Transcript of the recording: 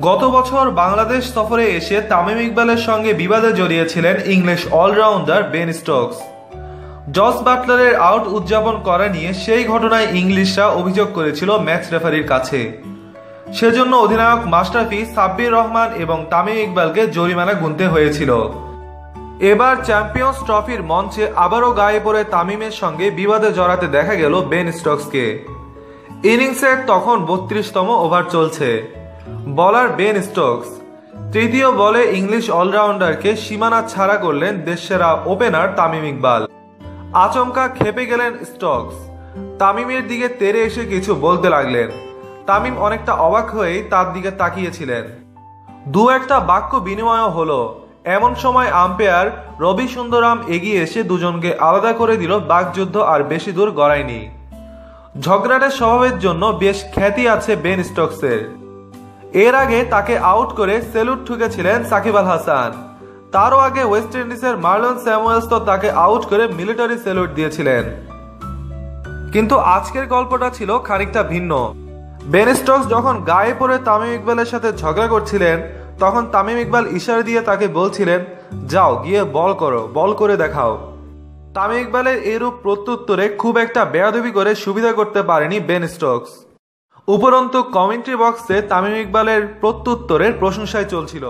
গত বছর বাংলাদেশ সফরে এসে তামিম ইকবালের সঙ্গে বিবাদে জড়িয়েছিলেন English allrounder Ben Stokes. Jos বাটলারের out উদযাপন করা নিয়ে সেই ঘটনায় ইংলিশরা অভিযোগ করেছিল ম্যাচ রেফারির কাছে। সেজন্য অধিনায়ক মাস্টাফি সাব্বির রহমান এবং তামিম ইকবালকে জরিমানা গুনতে হয়েছিল। এবার চ্যাম্পিয়ন্স ট্রফির মঞ্চে আবারও গায়ে পড়ে তামিমের সঙ্গে বিবাদে জড়াতে দেখা গেল বেন স্টকসকে। ইনিংসের তখন বত্রিশতম ওভার চলছে। বলার বেন স্টোকস, তৃতীয় বলে ইংলিশ অলরাউন্ডারকে সীমানা ছাড়া করলেন দেশসেরা ওপেনার তামিম ইকবাল। আচমকা খেপে গেলেন স্টকস। তামিমের দিকে তেরে এসে কিছু বলতে লাগলেন। তামিম অনেকটা অবাক হয়েই তার দিকে তাকিয়েছিলেন। দু একটা বাক্য বিনিময় হলো। এমন সময় আম্পায়ার রবি সুন্দরাম এগিয়ে এসে দুজনকে আলাদা করে দিল বাকযুদ্ধ আর বেশি দূর গড়ায়নি। ঝগড়াটের স্বভাবের জন্য বেশ খ্যাতি আছে বেন স্টকসের। এর আগে তাকে আউট করে সেলুট ঠুকেছিলেন সাকিব আল হাসান। তারও আগে ওয়েস্ট ইন্ডিজের মার্লন স্যামুয়েলস তো তাকে আউট করে মিলিটারি সেলুট দিয়েছিলেন। কিন্তু আজকের গল্পটা ছিল খানিকটা ভিন্ন। বেন স্টোকস যখন গায়ে পড়ে তামিম ইকবালের সাথে ঝগড়া করছিলেন, তখন তামিম ইকবাল ইশারা দিয়ে তাকে বলছিলেন, যাও, গিয়ে বল করো, বল করে দেখাও। তামিম ইকবালের এরূপ প্রত্যুত্তরে খুব একটা বেয়াদবি করে সুবিধা করতে পারেনি বেন স্টোকস। উপরন্তু কমেন্ট্রি বক্সে তামিম ইকবালের প্রত্যুত্তরের প্রশংসায় চলছিল।